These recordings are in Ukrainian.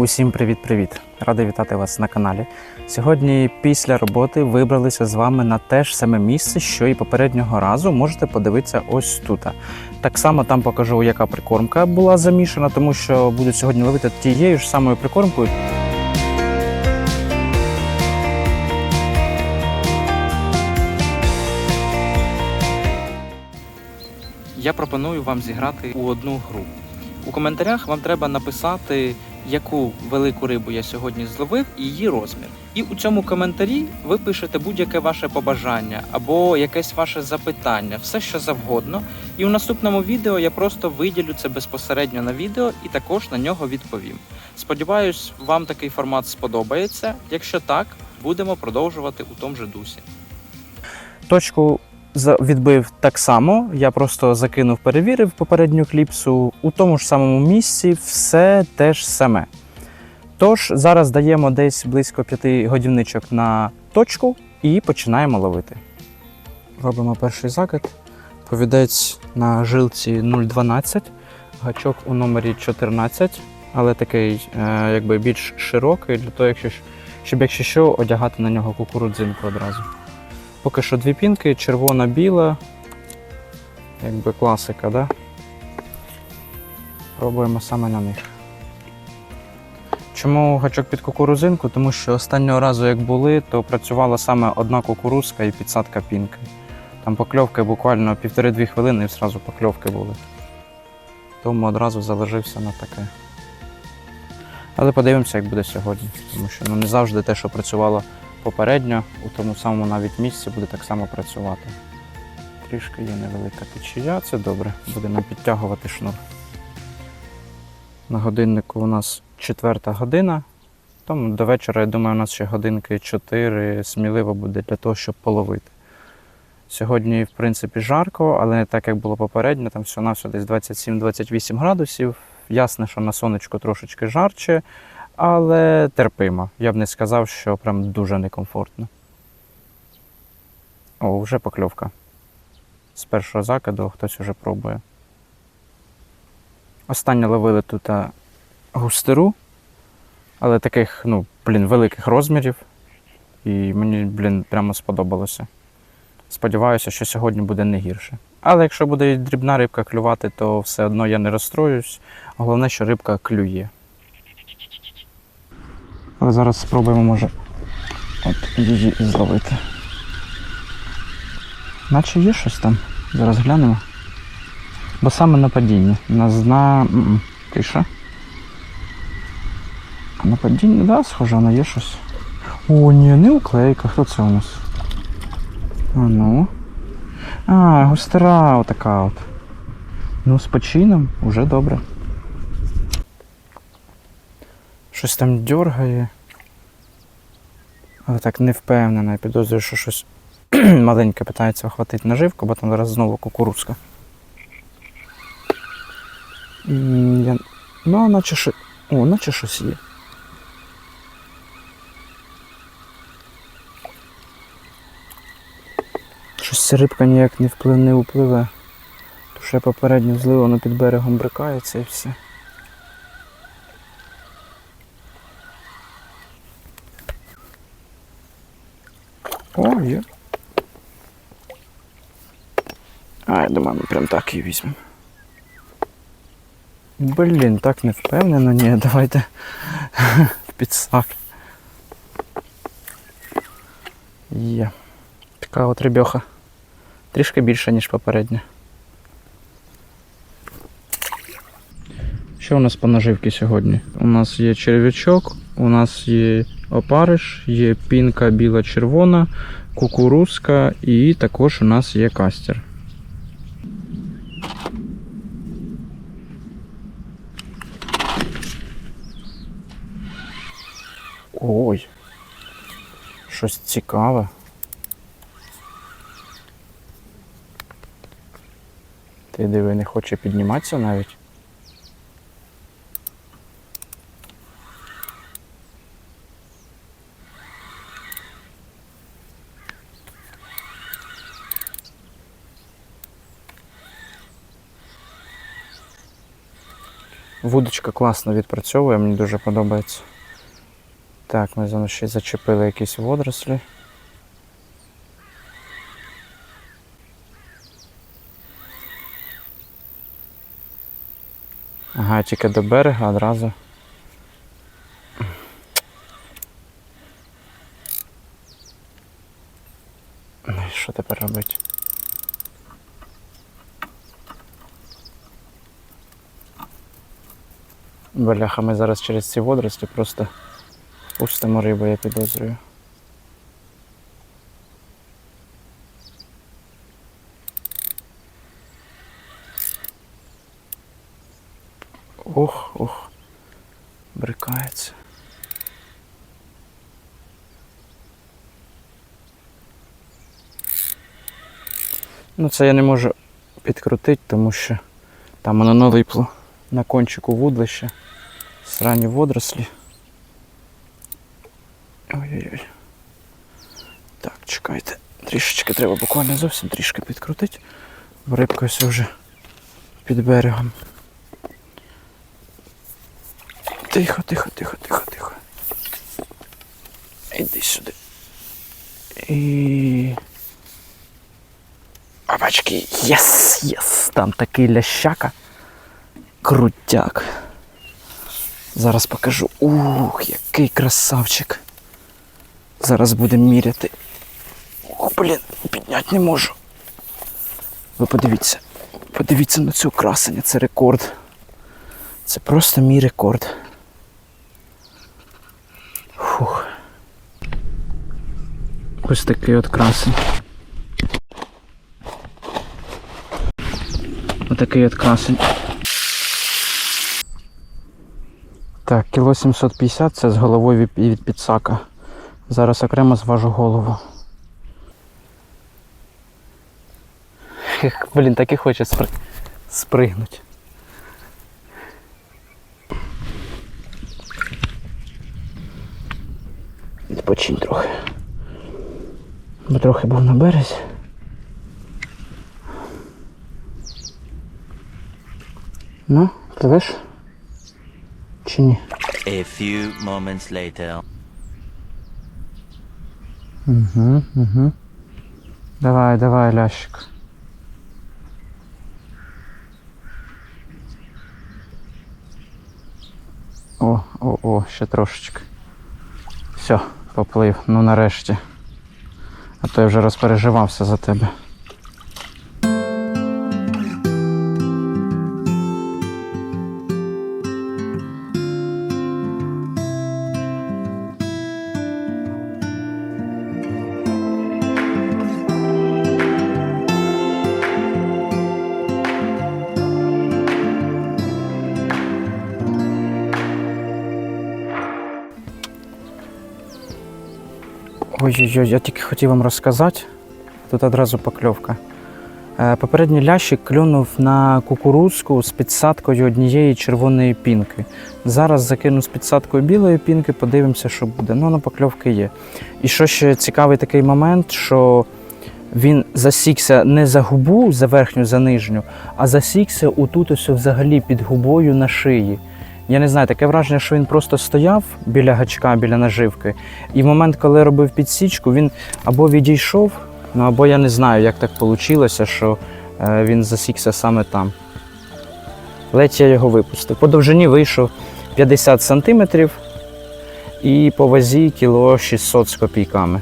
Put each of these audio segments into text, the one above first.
Усім привіт-привіт! Радий вітати вас на каналі. Сьогодні після роботи вибралися з вами на те ж саме місце, що і попереднього разу. Можете подивитися ось тут. Так само там покажу, яка прикормка була замішана, тому що буду сьогодні ловити тією ж самою прикормкою. Я пропоную вам зіграти у одну гру. У коментарях вам треба написати, яку велику рибу я сьогодні зловив і її розмір. І у цьому коментарі ви пишете будь-яке ваше побажання або якесь ваше запитання, все що завгодно. І у наступному відео я просто виділю це безпосередньо на відео і також на нього відповім. Сподіваюсь, вам такий формат сподобається. Якщо так, будемо продовжувати у тому же дусі. Точку відбив так само. Я просто закинув, перевірив попередню кліпсу. У тому ж самому місці все те ж саме. Тож зараз даємо десь близько 5 годівничок на точку і починаємо ловити. Робимо перший закид. Повідець на жилці 0,12, гачок у номері 14, але такий е, якби більш широкий, для того, якщо, щоб якщо що, одягати на нього кукурудзинку одразу. Поки що дві пінки, червона, біла. Якби класика, да? Пробуємо саме на них. Чому гачок під кукурузинку? Тому що останнього разу, як були, то працювала саме одна кукурузка і підсадка пінки. Там покльовки буквально півтори-дві хвилини і одразу покльовки були. Тому одразу заложився на таке. Але подивимося, як буде сьогодні. Тому що ну, не завжди те, що працювало попередньо, у тому самому навіть місці буде так само працювати. Трішки є невелика течія, це добре, будемо підтягувати шнур. На годиннику у нас четверта година, тому до вечора, я думаю, у нас ще годинки 4 сміливо буде для того, щоб половити. Сьогодні, в принципі, жарко, але так, як було попередньо, там все на все десь 27-28 градусів. Ясно, що на сонечку трошечки жарче, але терпимо. Я б не сказав, що прям дуже некомфортно. О, вже покльовка. З першого закиду хтось уже пробує. Останнє ловили тут густеру, але таких, ну, блін, великих розмірів. І мені, блін, прямо сподобалося. Сподіваюся, що сьогодні буде не гірше. Але якщо буде дрібна рибка клювати, то все одно я не розстроюсь. Головне, що рибка клює. Але зараз спробуємо, може, от її зловити. Наче є щось там. Зараз глянемо. Бо саме на падінні. На зна. Тиша. А на падінні, да, схоже, вона є щось. О, ні, не уклейка. Хто це у нас? А ну. А, густера отака от. Ну, з почином уже добре. Щось там дергає. Але так не впевнена. Я підозрюю, що щось маленьке питається охватити наживку, бо там зараз знову кукурузка. Я... Ну, наче що. О, наче щось є. Щось рибка ніяк не вплив не впливе. Тому що я попередньо злив, воно під берегом брикається і все. О, є. А, я думаю, ми прям так і візьмемо. Блін, так не впевнено, ні, давайте в підсак. Є. Така от рибьоха. Трішки більша, ніж попередня. Що у нас по наживці сьогодні? У нас є черв'ячок, у нас є опариш, є пінка біла-червона, кукурузка і також у нас є кастер. Ой. Щось цікаве. Ти диви, не хоче підніматися навіть. Вудочка класно відпрацьовує, мені дуже подобається. Так, ми знову ще зачепили якісь водорослі. Ага, тільки до берега одразу. Ну що тепер робити? Бляха, ми зараз через ці водорості просто пустимо рибу, я підозрюю. Ох, ох, брикається. Ну це я не можу підкрутити, тому що там воно налипло на кончику вудлища. Срані водорослі. Ой-ой-ой. Так, чекайте. Трішечки треба буквально зовсім трішки підкрутити. Бо рибка ось вже під берегом. Тихо, тихо, тихо, тихо, тихо. Іди сюди. І. Бабачки, єс, єс! Там такий лящака. Крутяк. Зараз покажу. Ух, який красавчик. Зараз будемо міряти. Ох, блін, підняти не можу. Ви подивіться. Подивіться на цю красення, це рекорд. Це просто мій рекорд. Фух. Ось такий от красень. Отакий от красень. Так, кіло 750 це з головою від- підсака. Зараз окремо зважу голову. Блін, так і хоче спри... спригнути. Відпочинь трохи. Бо трохи був на березі. Ну, пливеш? Чи ні? A few moments later. Угу, угу. Давай, давай, лящик. О, о, о, ще трошечки. Все, поплив, ну нарешті. А то я вже розпереживався за тебе. Ой-ой-ой, я тільки хотів вам розказати. Тут одразу покльовка. Е, Попередній лящик клюнув на кукурудзку з підсадкою однієї червоної пінки. Зараз закину з підсадкою білої пінки, подивимося, що буде. Ну, на покльовки є. І що ще цікавий такий момент, що він засікся не за губу, за верхню, за нижню, а засікся отут ось взагалі під губою на шиї. Я не знаю, таке враження, що він просто стояв біля гачка, біля наживки. І в момент, коли робив підсічку, він або відійшов, ну або я не знаю, як так вийшло, що е, він засікся саме там. Ледь я його випустив. По довжині вийшов 50 сантиметрів і по вазі кіло 600 з копійками.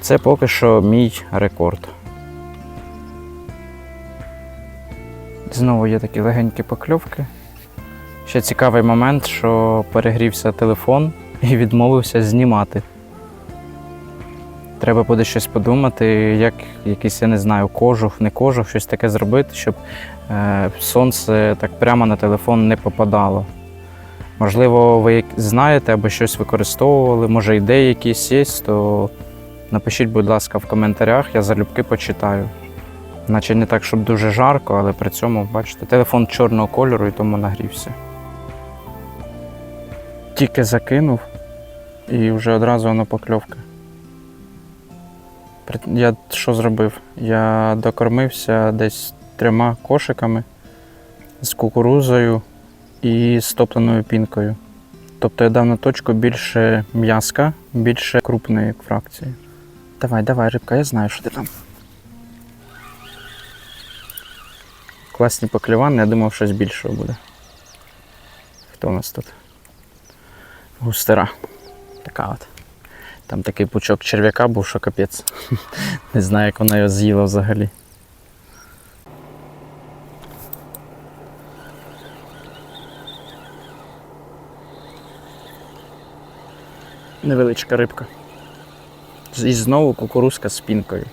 Це поки що мій рекорд. Знову є такі легенькі покльовки. Ще цікавий момент, що перегрівся телефон і відмовився знімати. Треба буде щось подумати, як якийсь, я не знаю, кожух, не кожух, щось таке зробити, щоб е, сонце так прямо на телефон не попадало. Можливо, ви знаєте або щось використовували, може ідеї якісь є, то напишіть, будь ласка, в коментарях, я залюбки почитаю. Наче не так, щоб дуже жарко, але при цьому, бачите, телефон чорного кольору і тому нагрівся. Тільки закинув і вже одразу воно покльовка. Я що зробив? Я докормився десь трьома кошиками з кукурузою і з топленою пінкою. Тобто я дав на точку більше м'яска, більше крупної фракції. Давай, давай, рибка, я знаю, що ти там. Класні поклювання, я думав, щось більшого буде. Хто у нас тут? Густера. Така от. Там такий пучок черв'яка був, що капець. Не знаю, як вона його з'їла взагалі. Невеличка рибка. І знову кукурузка з пінкою.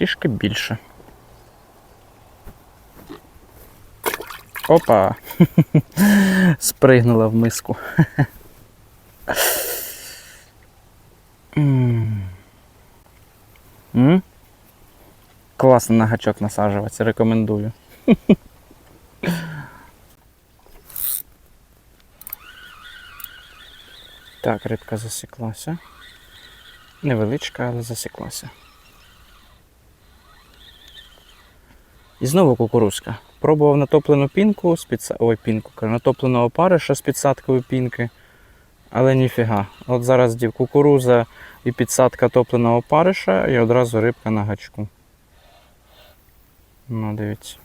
Трішки більше. Опа! Спригнула в миску. М. Класно на гачок насаджуватися, рекомендую. Так, рибка засіклася. Невеличка, але засіклася. І знову кукурузка. Пробував натоплену пінку з підса... Ой, пінку, кажу, натопленого опариша з підсадкою пінки. Але ніфіга. От зараз дів кукуруза і підсадка топленого опариша, і одразу рибка на гачку. Ну, дивіться.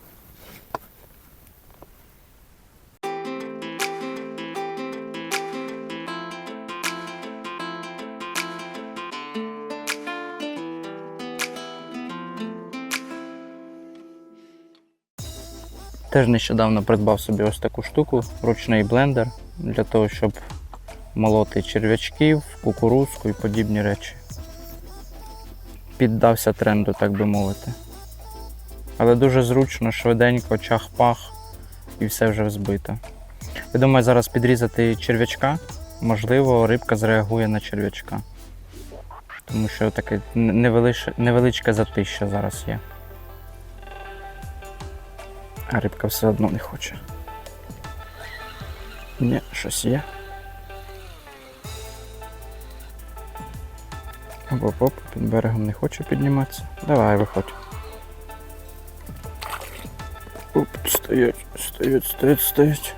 Теж нещодавно придбав собі ось таку штуку, ручний блендер, для того, щоб молоти черв'ячків, кукурузку і подібні речі. Піддався тренду, так би мовити. Але дуже зручно, швиденько, чах-пах і все вже взбито. Я думаю, зараз підрізати черв'ячка, можливо, рибка зреагує на черв'ячка. Тому що таке невелич... невеличке затища зараз є. А рибка все одно не хоче. Ні, щось є. Оп-оп, під берегом не хоче підніматися. Давай, виходь. Оп, стоять, стоять, стоять, стоять.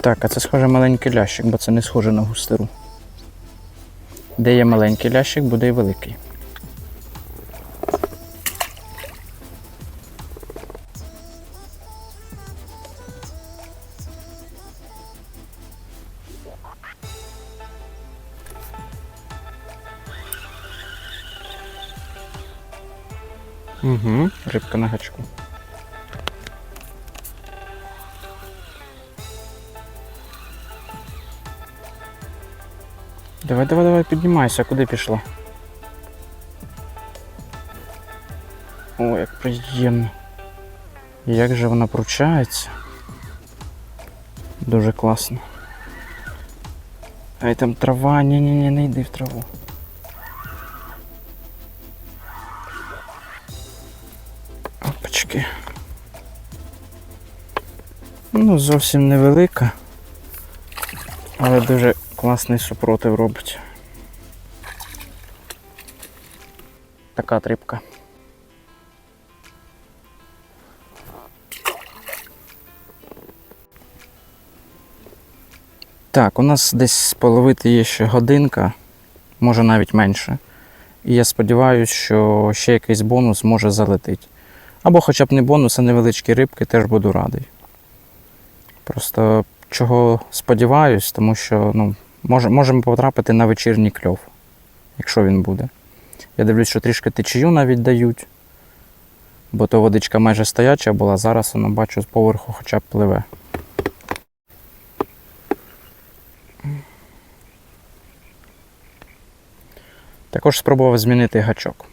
Так, а це схоже маленький лящик, бо це не схоже на густеру. Де є маленький лящик, буде і великий. Угу, рибка на гачку. Давай, давай, давай, піднімайся, куди пішла? О, як приємно. Як же вона пручається. Дуже класно. Ай там трава, ні-ні-ні, не йди в траву. Опачки. Ну, зовсім невелика, але дуже класний супротив робить. Така трипка. Так, у нас десь з половити є ще годинка, може навіть менше. І я сподіваюся, що ще якийсь бонус може залетити. Або хоча б не бонус, а невеличкі рибки, теж буду радий. Просто чого сподіваюсь, тому що ну, можемо потрапити на вечірній кльов, якщо він буде. Я дивлюсь, що трішки течію навіть дають, бо то водичка майже стояча була, зараз воно бачу з поверху хоча б пливе. Також спробував змінити гачок.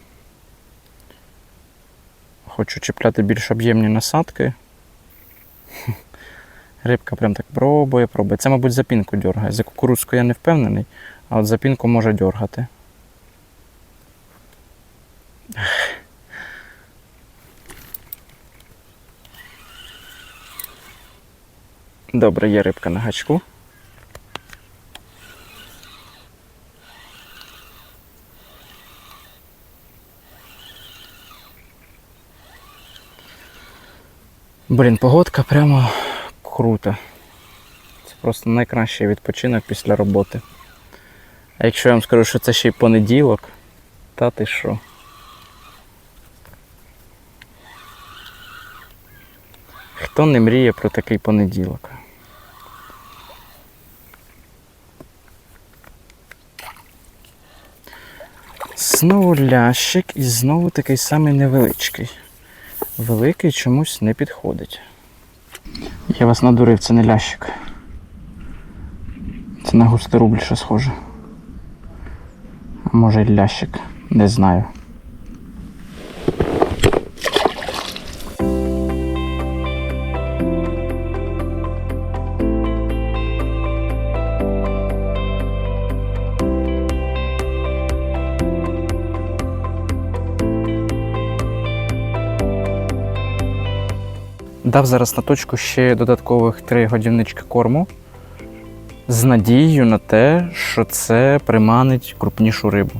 Хочу чіпляти більш об'ємні насадки. Рибка прям так пробує, пробує. Це, мабуть, запінку дергає. За кукурудзку я не впевнений, а от запінку може дергати. Добре, є рибка на гачку. Блін, погодка прямо крута. Це просто найкращий відпочинок після роботи. А якщо я вам скажу, що це ще й понеділок, та ти що? Хто не мріє про такий понеділок? Знову лящик і знову такий самий невеличкий. Великий чомусь не підходить. Я вас надурив, це не лящик. Це на густий рубль, що схоже. А може і лящик, не знаю. Дав зараз на точку ще додаткових 3 годівнички корму з надією на те, що це приманить крупнішу рибу.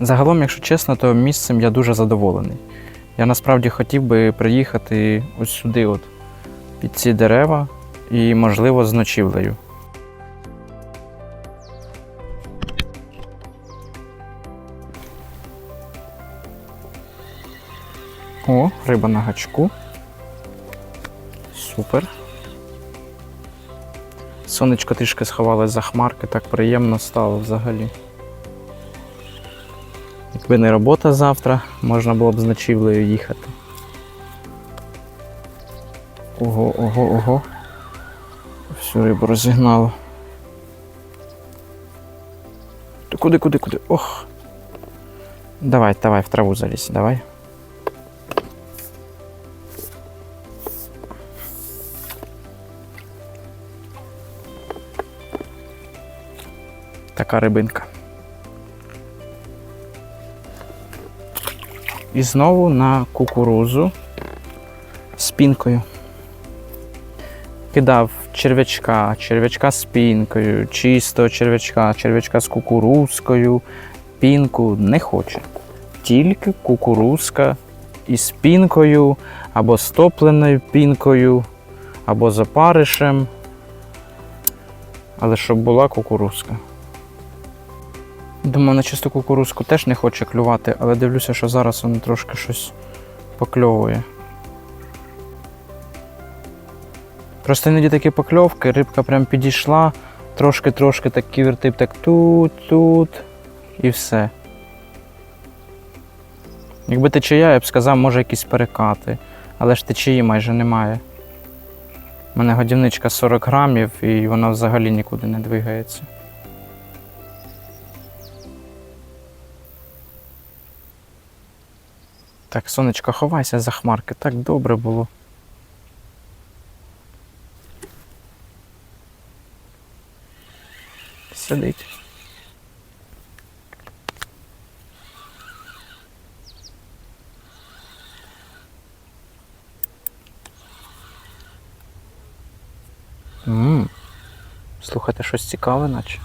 Загалом, якщо чесно, то місцем я дуже задоволений. Я насправді хотів би приїхати ось сюди, от, під ці дерева, і, можливо, з ночівлею. О, риба на гачку. Супер. Сонечко трішки сховалось за хмарки, так приємно стало взагалі. Якби не робота завтра, можна було б з ночівлею їхати. Ого, ого, ого. Всю рибу розігнало. Куди, куди, куди? Ох. Давай, давай, в траву залізь, давай. Така рибинка. І знову на кукурузу з пінкою. Кидав черв'ячка, черв'ячка з пінкою, чистого черв'ячка, черв'ячка з кукурузкою. Пінку не хоче. Тільки кукурузка із пінкою, або з топленою пінкою, або з опаришем. Але щоб була кукурузка. Думаю, на чисту кукурузку теж не хоче клювати, але дивлюся, що зараз воно трошки щось покльовує. Просто іноді такі покльовки, рибка прям підійшла, трошки-трошки так ківертип, так тут, тут і все. Якби течія, я б сказав, може якісь перекати, але ж течії майже немає. У мене годівничка 40 грамів і вона взагалі нікуди не двигається. Так, сонечко, ховайся за хмарки, так добре було. Сидить. Ммм. Слухайте, щось цікаве, наче.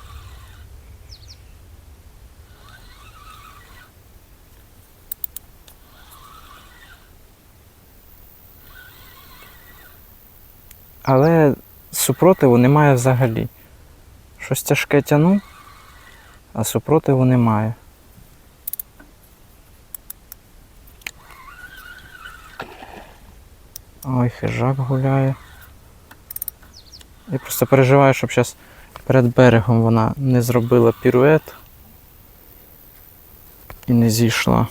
Але супротиву немає взагалі. Щось тяжке тяну, а супротиву немає. Ой, хижак гуляє. Я просто переживаю, щоб зараз перед берегом вона не зробила пірует і не зійшла.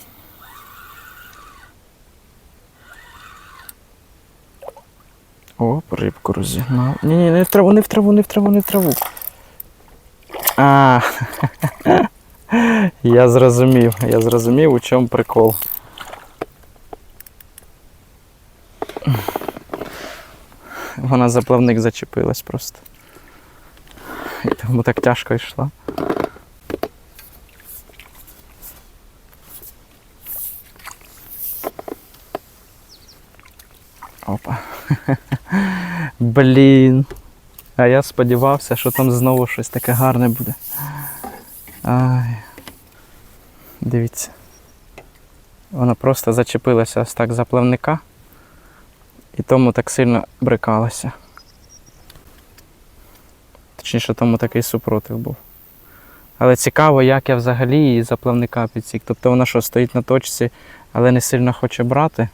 О, рибку розігнав. Ні, ні, не в траву, не в траву, не в траву, не в траву. А, я зрозумів, я зрозумів, у чому прикол. Вона за плавник зачепилась просто. І тому так тяжко йшла. Опа. Блін. А я сподівався, що там знову щось таке гарне буде. Ай. Дивіться. Вона просто зачепилася ось так за плавника і тому так сильно брикалася. Точніше, тому такий супротив був. Але цікаво, як я взагалі її за плавника підсік. Тобто вона що, стоїть на точці, але не сильно хоче брати.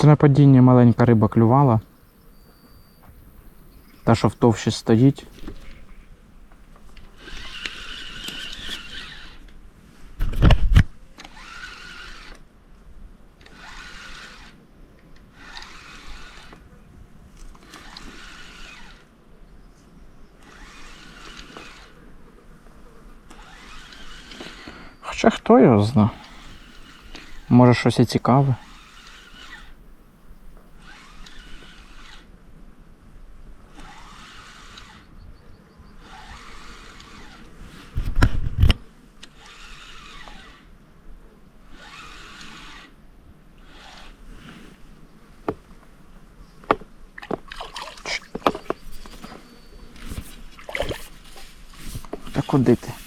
Це на падіння маленька риба клювала. Та, що в товщі стоїть. Хоча хто його зна? Може щось і цікаве. Та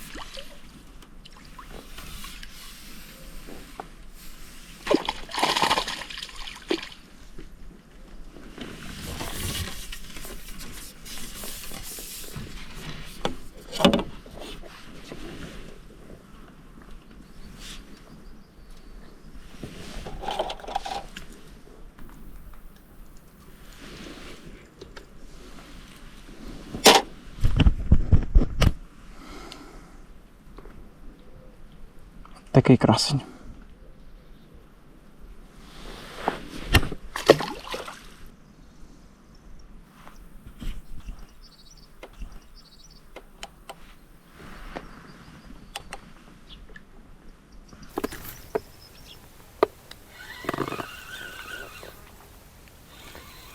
Такий красень.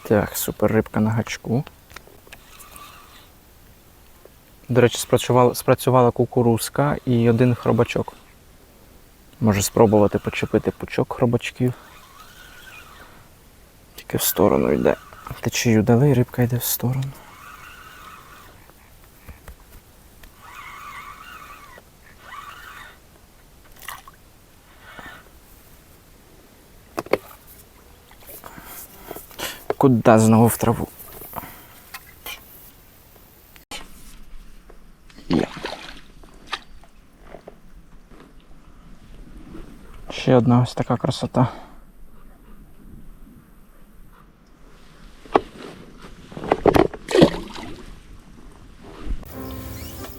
Так, супер рибка на гачку. До речі, спрацювала, спрацювала кукурузка і один хробачок. Може спробувати почепити пучок хробачків. Тільки в сторону йде. Течію дали, рибка йде в сторону. Куда знову в траву? Одна ось така красота.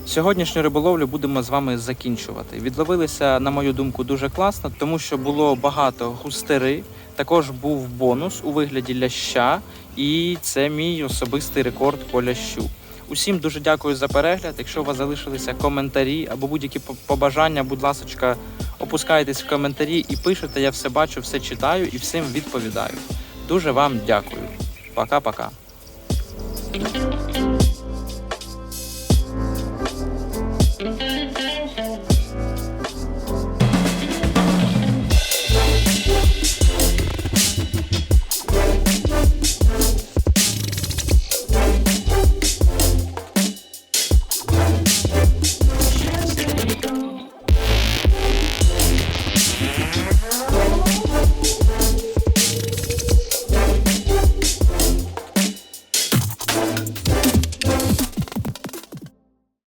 Сьогоднішню риболовлю будемо з вами закінчувати. Відловилися, на мою думку, дуже класно, тому що було багато густери. Також був бонус у вигляді ляща, і це мій особистий рекорд по лящу. Усім дуже дякую за перегляд. Якщо у вас залишилися коментарі або будь-які побажання, будь ласка, опускайтесь в коментарі і пишете. Я все бачу, все читаю і всім відповідаю. Дуже вам дякую. Пока-пока.